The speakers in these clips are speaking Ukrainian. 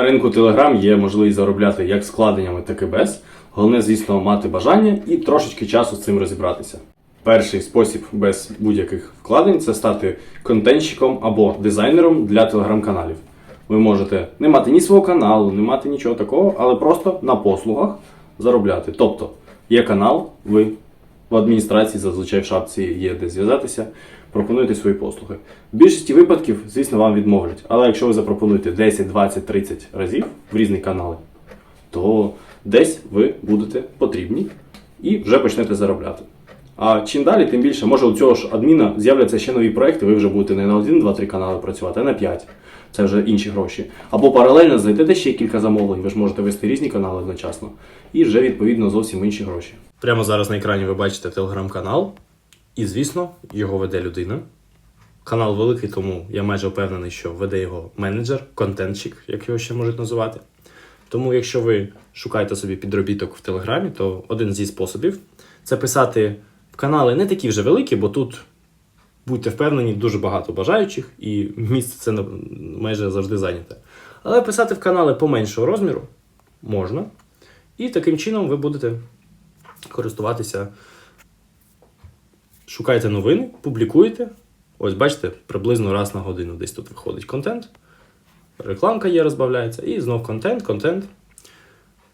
На ринку Telegram є можливість заробляти як складеннями, так і без. Головне, звісно, мати бажання і трошечки часу з цим розібратися. Перший спосіб без будь-яких вкладень це стати контентщиком або дизайнером для телеграм-каналів. Ви можете не мати ні свого каналу, не мати нічого такого, але просто на послугах заробляти. Тобто є канал, ви в адміністрації зазвичай в шапці є де зв'язатися, пропонуєте свої послуги. В більшості випадків, звісно, вам відмовлять. Але якщо ви запропонуєте 10, 20, 30 разів в різні канали, то десь ви будете потрібні і вже почнете заробляти. А чим далі, тим більше, може у цього ж адміна з'являться ще нові проекти, ви вже будете не на 1, 2, 3 канали працювати, а на 5. Це вже інші гроші. Або паралельно знайдете ще кілька замовлень, ви ж можете вести різні канали одночасно, і вже відповідно зовсім інші гроші. Прямо зараз на екрані ви бачите телеграм-канал, і звісно, його веде людина. Канал великий, тому я майже впевнений, що веде його менеджер, контентщик, як його ще можуть називати. Тому, якщо ви шукаєте собі підробіток в Телеграмі, то один зі способів це писати в канали не такі вже великі, бо тут будьте впевнені, дуже багато бажаючих, і місце це майже завжди зайняте. Але писати в канали поменшого розміру можна. І таким чином ви будете користуватися. Шукаєте новини, публікуєте. Ось бачите, приблизно раз на годину десь тут виходить контент. Рекламка є, розбавляється, і знов контент, контент.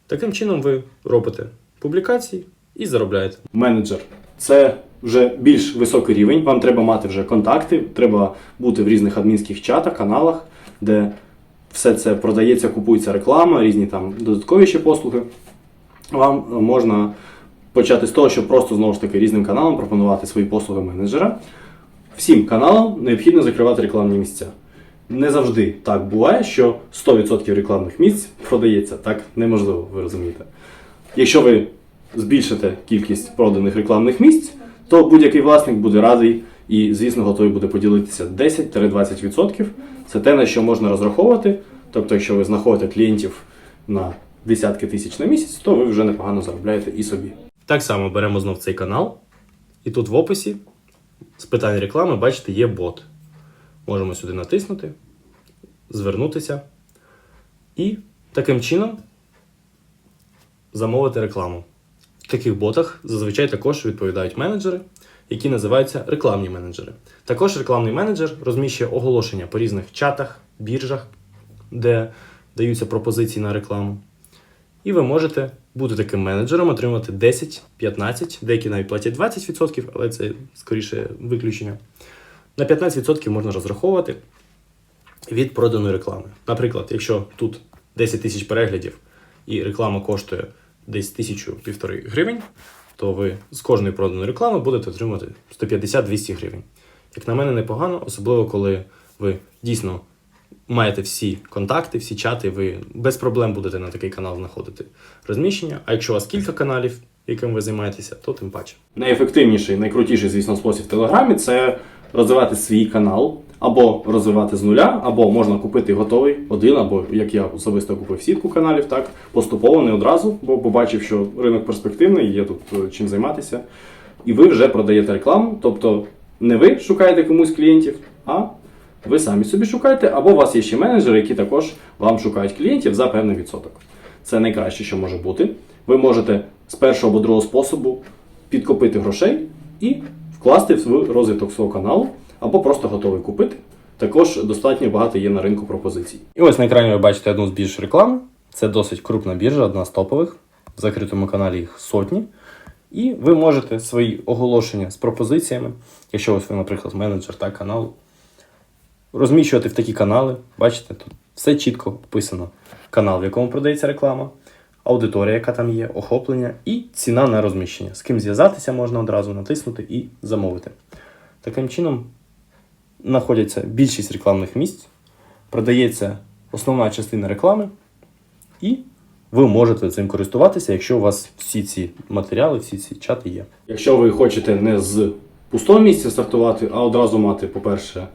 Таким чином ви робите публікації і заробляєте. Менеджер це вже більш високий рівень. Вам треба мати вже контакти, треба бути в різних адмінських чатах, каналах, де все це продається, купується реклама, різні там додаткові ще послуги. Вам можна почати з того, щоб просто знову ж таки різним каналам пропонувати свої послуги менеджера. Всім каналам необхідно закривати рекламні місця. Не завжди так буває, що 100% рекламних місць продається. Так неможливо, ви розумієте. Якщо ви збільшите кількість проданих рекламних місць, то будь-який власник буде радий і, звісно, готовий буде поділитися 10-20%. Це те, на що можна розраховувати. Тобто, якщо ви знаходите клієнтів на десятки тисяч на місяць, то ви вже непогано заробляєте і собі. Так само беремо знов цей канал, і тут в описі з питань реклами, бачите, є бот. Можемо сюди натиснути, звернутися і таким чином замовити рекламу. В таких ботах зазвичай також відповідають менеджери, які називаються рекламні менеджери. Також рекламний менеджер розміщує оголошення по різних чатах, біржах, де даються пропозиції на рекламу. І ви можете бути таким менеджером, отримати 10, 15, деякі навіть платять 20%, але це скоріше виключення. На 15% можна розраховувати від проданої реклами. Наприклад, якщо тут 10 тисяч переглядів і реклама коштує десь тисячу півтори гривень, то ви з кожної проданої реклами будете отримувати 150-200 гривень. Як на мене, непогано, особливо коли ви дійсно маєте всі контакти, всі чати, ви без проблем будете на такий канал знаходити розміщення. А якщо у вас кілька каналів, яким ви займаєтеся, то тим паче. Найефективніший, найкрутіший, звісно, спосіб в Телеграмі це розвивати свій канал, або розвивати з нуля, або можна купити готовий один, або як я особисто купив сітку каналів, так поступово, не одразу, бо побачив, що ринок перспективний, є тут е, чим займатися. І ви вже продаєте рекламу. Тобто не ви шукаєте комусь клієнтів, а ви самі собі шукаєте, або у вас є ще менеджери, які також вам шукають клієнтів за певний відсоток. Це найкраще, що може бути. Ви можете з першого або другого способу підкопити грошей і вкласти в розвиток свого каналу, або просто готовий купити. Також достатньо багато є на ринку пропозицій. І ось на екрані ви бачите одну з бірж реклами. Це досить крупна біржа, одна з топових. В закритому каналі їх сотні. І ви можете свої оголошення з пропозиціями, якщо ось ви, наприклад, менеджер та каналу, розміщувати в такі канали. Бачите, тут все чітко описано. Канал, в якому продається реклама, аудиторія, яка там є, охоплення і ціна на розміщення. З ким зв'язатися можна одразу натиснути і замовити. Таким чином знаходяться більшість рекламних місць, продається основна частина реклами, і ви можете цим користуватися, якщо у вас всі ці матеріали, всі ці чати є. Якщо ви хочете не з пустого місця стартувати, а одразу мати, по-перше,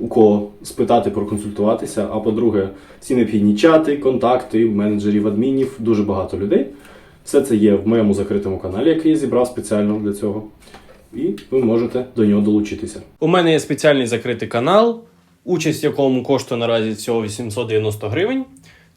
у кого спитати, проконсультуватися, а по-друге, всі необхідні чати, контакти, менеджерів, адмінів, дуже багато людей. Все це є в моєму закритому каналі, який я зібрав спеціально для цього. І ви можете до нього долучитися. У мене є спеціальний закритий канал, участь в якому коштує наразі всього 890 гривень.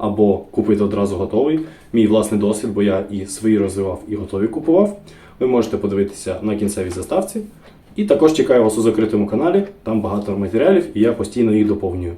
або купити одразу готовий. Мій власний досвід, бо я і свої розвивав, і готові купував. Ви можете подивитися на кінцевій заставці. І також чекаю вас у закритому каналі, там багато матеріалів, і я постійно їх доповнюю.